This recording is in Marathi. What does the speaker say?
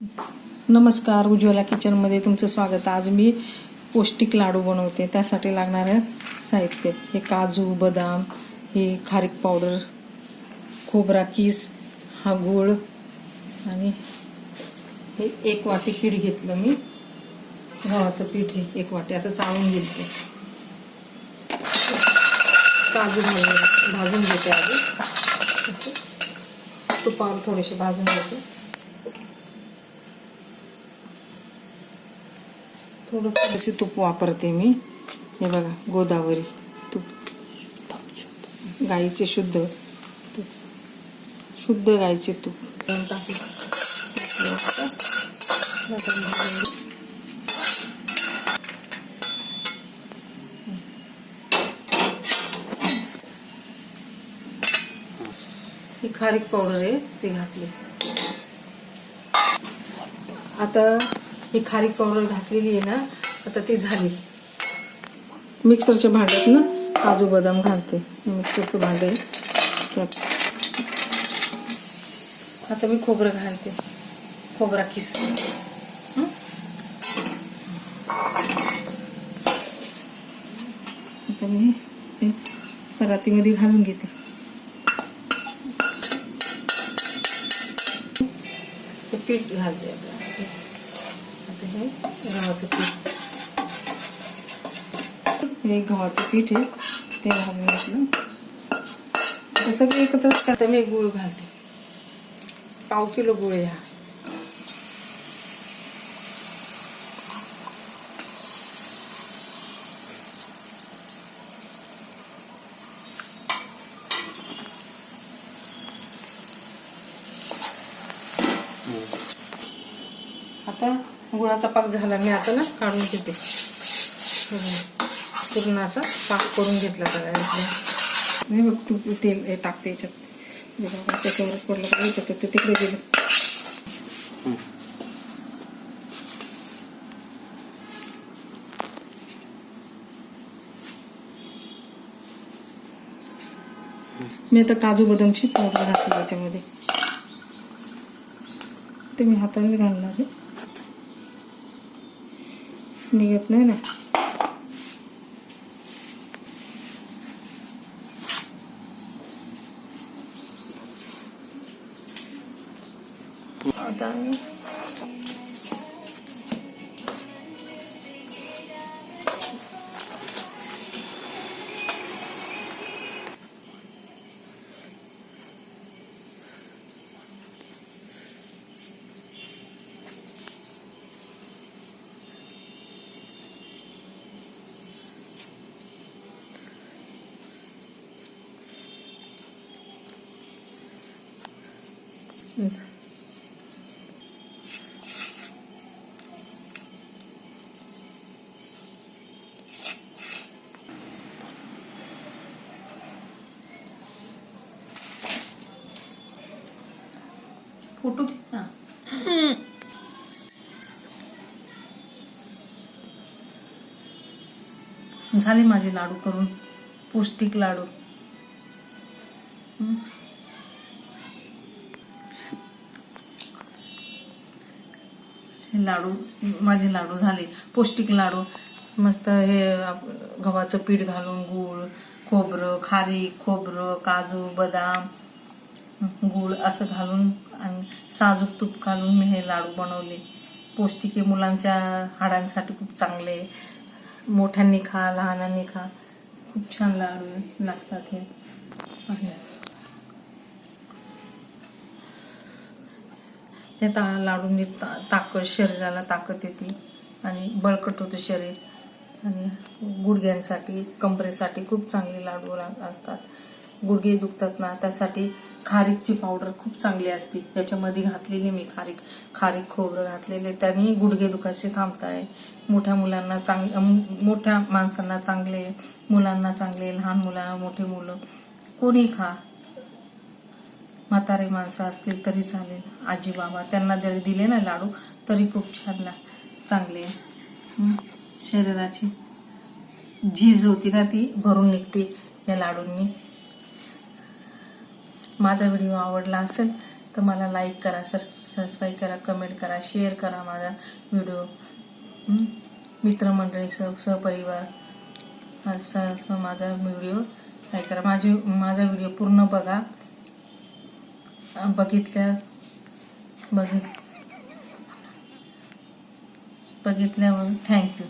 नमस्कार उज्ज्वला किचनमध्ये तुमचं स्वागत. आज मी पौष्टिक लाडू बनवते. त्यासाठी लागणारं साहित्य हे काजू बदाम हे खारीक पावडर खोबरा किस हा गूळ आणि हे एक वाटी पीठ घेतलं मी. गव्हाचं पीठ हे एक वाटी. आता चाळून घेते. काजू घालून भाजून घेते आधी. तुपावर थोडेसे भाजून घेते. थोडं थोडेसे तूप वापरते मी. हे बघा गोदावरी तूप. गाईचे शुद्ध तूप. शुद्ध गाईचे तूप. ही खारीक पावडर आहे ती घातली. आता ही खारीक पावडर घातलेली आहे ना आता ती झाली. मिक्सरच्या भांड्यात ना काजू बदाम घालते. मिक्सरचं भांडं आहे. त्यात. आता मी खोबरं घालते. खोबरा किस. आता मी हे परातीमध्ये घालून घेते. ते पीठ घालते आता. आता हे गव्हाचं पीठ हे गव्हाचं पीठ आहे ते घालून घेतलं आता सगळे एकत्रच करते मी गुळ घालते पाव किलो गुळ आहे हा आता गुळाचा पाक झाला मी आता ना काढून घेते. पूर्ण असा पाक करून घेतला सगळ्या नाही बघ तू तेल हे टाकते याच्यात. जे त्याच्यावरच पडलं पाहिजे तर ते तिकडे गेलं. मी आता काजू बदामची पावडर घातली याच्यामध्ये. ते मी हातानेच घालणार आहे. निघत नाही ना. आता फोटो झाले माझे लाडू करून. पौष्टिक लाडू. हे लाडू माझे लाडू झाले. पौष्टिक लाडू. मस्त हे गव्हाचं पीठ घालून गूळ खोबरं खारी खोबरं काजू बदाम गूळ असं घालून आणि साजूक तूप घालून मी हे लाडू बनवले. पौष्टिक मुलांच्या हाडांसाठी खूप चांगले मोठ्यांनी खा लहानांनी खा. खूप छान लाडू लागतात हे. हे ता लाडूंनी ता ताकद शरीराला ताकद येते आणि बळकट होतं शरीर. आणि गुडघ्यांसाठी कमरेसाठी खूप चांगले लाडू ला- असतात. गुडघे दुखतात ना त्यासाठी खारीकची पावडर खूप चांगली असते. त्याच्यामध्ये घातलेली मी खारीक खारीक खोबरं घातलेले त्यांनी गुडघे दुखायचे थांबताय. मोठ्या मुलांना चांग मोठ्या माणसांना चांगले मुलांना चांगले लहान मुलांना मोठे मुलं कोणी खा. म्हातारे माणसं असतील तरी चालेल. आजी बाबा त्यांना जरी दिले ना लाडू तरी खूप छान ला चांगले शरीराची झीज होती ना ती भरून निघते या लाडूंनी. माझा व्हिडिओ आवडला असेल तर मला लाईक करा सर सबस्क्राईब करा कमेंट करा शेअर करा माझा व्हिडिओ. मित्रमंडळी सह सहपरिवार माझा माझा व्हिडिओ लाईक करा. माझी माझा व्हिडिओ पूर्ण बघा. बघितल्या बघित बघितल्यावर थँक्यू